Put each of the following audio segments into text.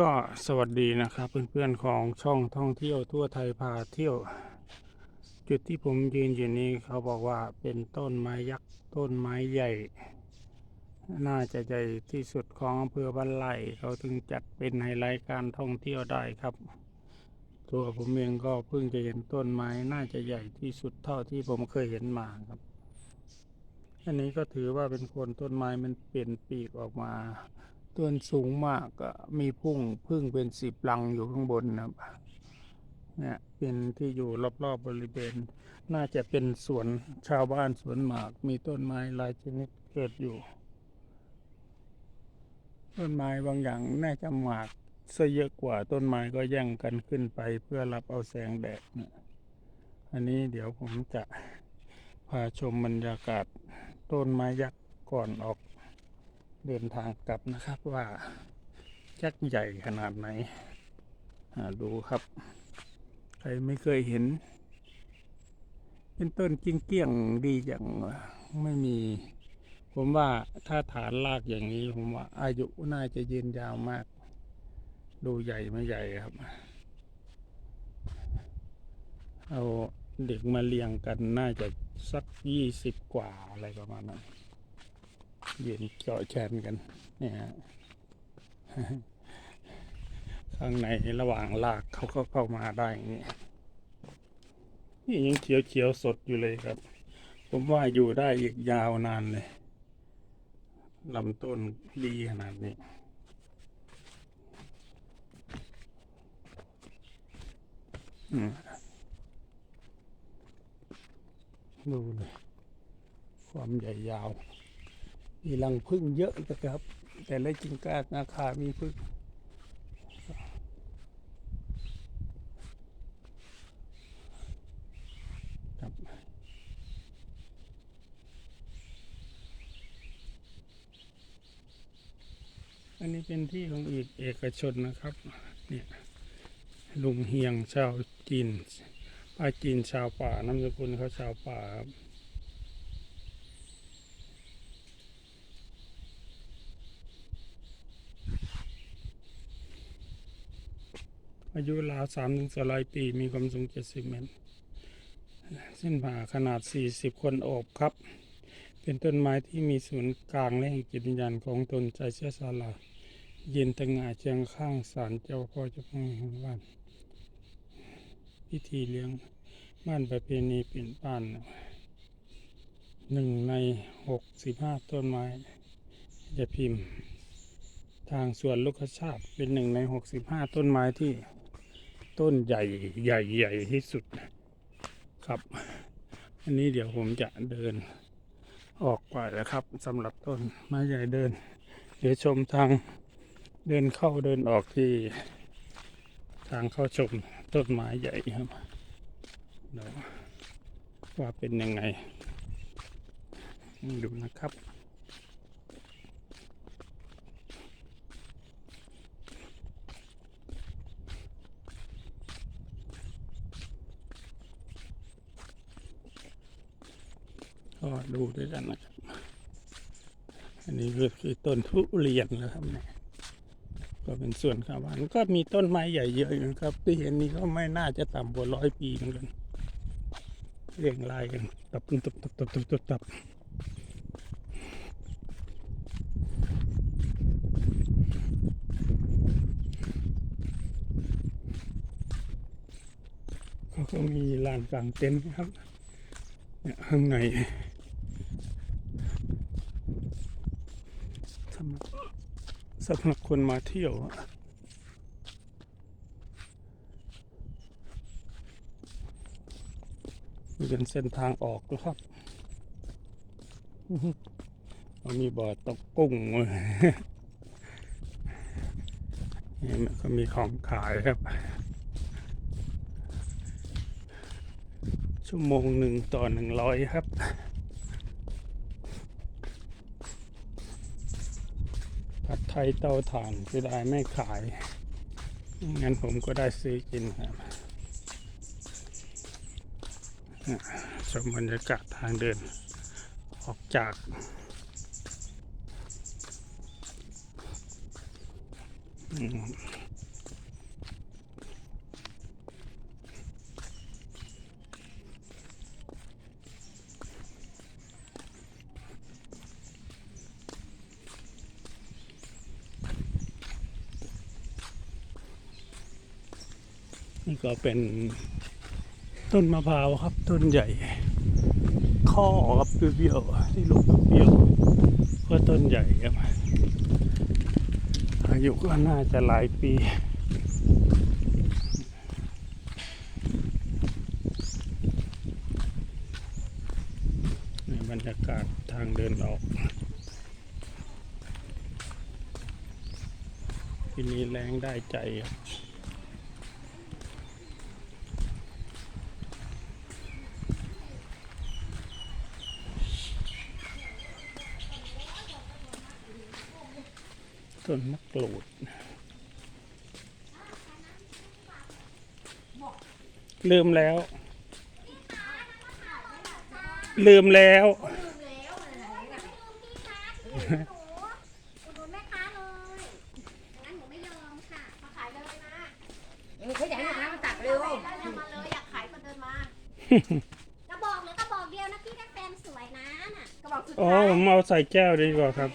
ก็สวัสดีนะครับเพื่อนๆของช่องท่องเที่ยวทั่วไทยพาเที่ยว จุดที่ผมยืนอยู่นี้เขาบอกว่าเป็นต้นไม้ยักษ์ต้นไม้ใหญ่ น่าจะใหญ่ที่สุดของอำเภอบ้านไร่เขาถึงจัดเป็นไฮไลท์การท่องเที่ยวได้ครับ ตัวผมเองก็เพิ่งจะเห็นต้นไม้น่าจะใหญ่ที่สุดเท่าที่ผมเคยเห็นมาครับอันนี้ก็ถือว่าเป็นคนต้นไม้มันเปลี่ยนปีกออกมา ต้นสูงมากก็มีพุ่งพึ่งเป็นสิบลังอยู่ข้างบนนะครับเนี่ยเป็นที่อยู่รอบๆบบริเวณ น่าจะเป็นสวนชาวบ้านสวนหมาก มีต้นไม้หลายชนิดเกิดอยู่ ต้นไม้บางอย่างน่าจะหมากซะเยอะกว่าต้นไม้ก็แย่งกันขึ้นไปเพื่อรับเอาแสงแดดเนี่ยอันนี้เดี๋ยวผมจะพาชมบรรยากาศต้นไม้ยักษ์ก่อนออก เดินทางกลับนะครับว่ายักษ์ใหญ่ขนาดไหนดูครับ ใครไม่เคยเห็น เป็นต้นกิ้งเกี้ยงดีอย่างไม่มี ผมว่าถ้าฐานรากอย่างนี้ ผมว่าอายุน่าจะยืนยาวมาก ดูใหญ่ไม่ใหญ่ครับ เอาเด็กมาเรียงกันน่าจะสักยี่สิบกว่าอะไรประมาณนั้น ยืนเจาะแชนกันเนี่ยฮะข้างในระหว่างลากเขาก็เข้ามาได้อย่างนี้นี่ยังเขียวเขียวสดอยู่เลยครับ ผมว่าอยู่ได้อีกยาวนานเลยลำต้นดีขนาดนี้ดูเลยความใหญ่ยาว มีรังพึ่งเยอะนะครับ แต่ละจิงกานาคามีพึ่งครับอันนี้เป็นที่ของอีกเอกชนนะครับเนี่ยลุงเฮียงชาวจีนป้าจีนชาวป่านามสกุลเขาชาวป่าครับ อายุราวสามถึงสลายปีมีความสูงเจ็ดสิบเมตร เส้นผ่าขนาดสี่สิบคนโอบครับ เป็นต้นไม้ที่มีศูนย์กลางและแห่งจิตวิญญาณของตนใจเชื้อสาลาเย็นตะงาเชียงข้างศาลเจ้าพ่อเจ้าพ่อแห่งบ้านพิธีเลี้ยงบ้านประเพณีเปิ่นป้านหนึ่งในหกสิบห้าต้นไม้จะพิมพ์ ทางสวนลูกชาติเป็นหนึ่งในหกสิบห้าต้นไม้ที่ ต้นใหญ่ใหญ่ใหญ่ที่สุดครับ อันนี้เดี๋ยวผมจะเดินออกไปแล้วครับสำหรับต้นไม้ใหญ่เดิน เดี๋ยวชมทางเดินเข้าเดินออกที่ ทางเข้าชมต้นไม้ใหญ่ครับเดี๋ยวว่าเป็นยังไง ดูนะครับ ก็ดูด้วยกันนะครับ อันนี้คือคือต้นทุเรียนนะครับเนี่ยก็เป็นส่วนข้าวบ้านก็มีต้นไม้ใหญ่เยอะอยู่นะครับ ที่เห็นนี้ก็ไม่น่าจะต่ำกว่าร้อยปีเหมือนกันเรียงรายกันตับตับตับตับตับตับตับเขาก็มีลานกลางเต็นท์นะครับ เนี่ยข้างในสำหรับ สำหรับคนมาเที่ยวนี่เป็นเส้นทางออกนะครับ มันมีบ่อตกกุ้งนี่มันก็มีของขายครับ ชั่วโมงหนึ่งต่อหนึ่งร้อยครับ ผัด ไทยเตาถ่านจะได้ไม่ขาย งั้นผมก็ได้ซื้อกินครับอะชมบรรยากาศทางเดิน ออกจากอืม นี่ก็เป็นต้นมะพร้าวครับ ต้นใหญ่ ข้อครับเปรี้ยวๆที่ลูกเปรี้ยวก็ต้นใหญ่ครับอายุก็น่าจะหลายปีในบรรยากาศทางเดินออกที่นี้แรงได้ใจครับ ต้นมะกรูด ลืมแล้ว ลืมแล้วอุดหนุนแม่ค้าเลยงั้นหนูไม่ยอมค่ะมาขายเลยนะเออเขาอยากให้ลูกค้ามาตักเร็วได้เร็วมาเลยอยากขายก็เดินมากระบอกเหรือกระบอกเดียวนะพี่ถ้าแฟนสวยนะน่ะก็บอกสุดอ๋อท้ายผมเอาใส่แก้วดีกว่าครับ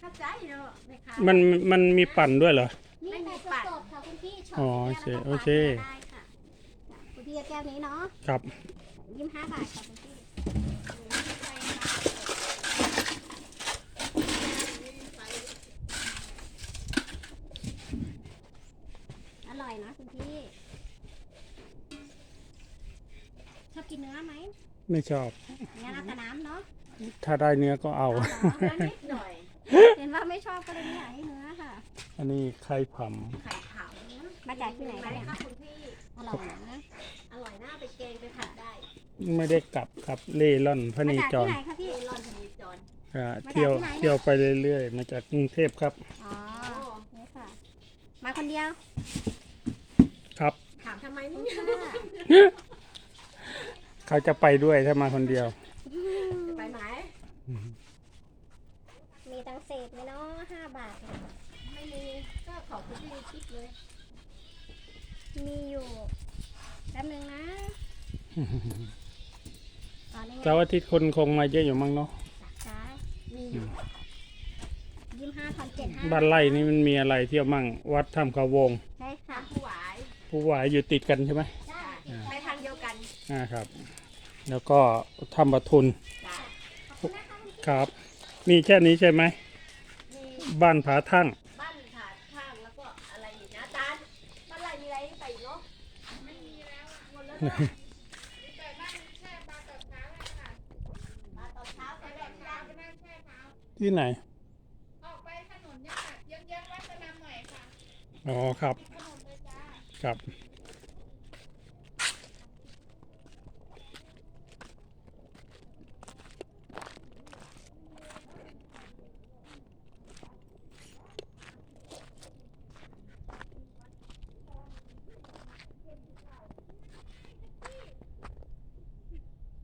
เข้าใจเนาะแม่ค้ามันมันมีปั่นด้วยเหรอนี่แต่สดๆค่ะคุณพี่ช็อตอ๋อแก้วแล้วก็โอเคฝาได้ค่ะคุณพี่เอาแก้วนี้เนาะครับ ยี่สิบห้าบาทค่ะคุณพี่อร่อยนะคุณพี่ ชอบกินเนื้อไหมไม่ชอบเนื้อแต่น้ำเนาะถ้าได้เนื้อก็เอา เอาเหรอนิดหน่อย เห็นว่าไม่ชอบก็เลยไม่อยากให้เนื้อค่ะ อันนี้ไข่ผไข่ขาวมาจากที่ไหนไหมคะเนี่ย คะคุณพี่ อร่อยนะ อร่อยน่าไปแกงไปผัดได้ำไม่ได้กลับครับเล่ร่อนพระมานีจากจที่รไหนคะพี่ เอรอนพนีจรอ่ามาจากเที่ยวที่ไหน เที่ยวไปเรื่อยๆ มาจากกรุงเทพครับอ๋อนี่ค่ะ มาคนเดียวครับ ถามทำไมนี่เขาจะไปด้วยถ้ามาคนเดียว ไปไหม มีตังเศษไหมเนาะห้าบาทเนี่ย ไม่มี ก็ขอบคุณพี่คิดเลย มีอยู่แป๊บนึงนะอ๋อนี่ไงเสาร์อาทิตย์คนคงมาเยอะอยู่มั้งเนาะจ้ามีอยู่ยี่สิบห้าพันเจ็ดห้าบ้านไร่นี่มันมีอะไรเที่ยวมั่งวัดถ้ำเขาวงใช่ค่ะผู้หวายผู้หวายอยู่ติดกันใช่ไหมได้ไปทางเดียวกันอ่าครับ แล้วก็ถ้ำปะทุนจ้ะครับ มีแค่นี้ใช่ไหมมีบ้านผาทั่ง ที่ไหน ออกไปถนนเนี่ยค่ะเยื้องๆวัดสนามหน่อยค่ะ อ๋อ ครับถนนเลยจ้าครับ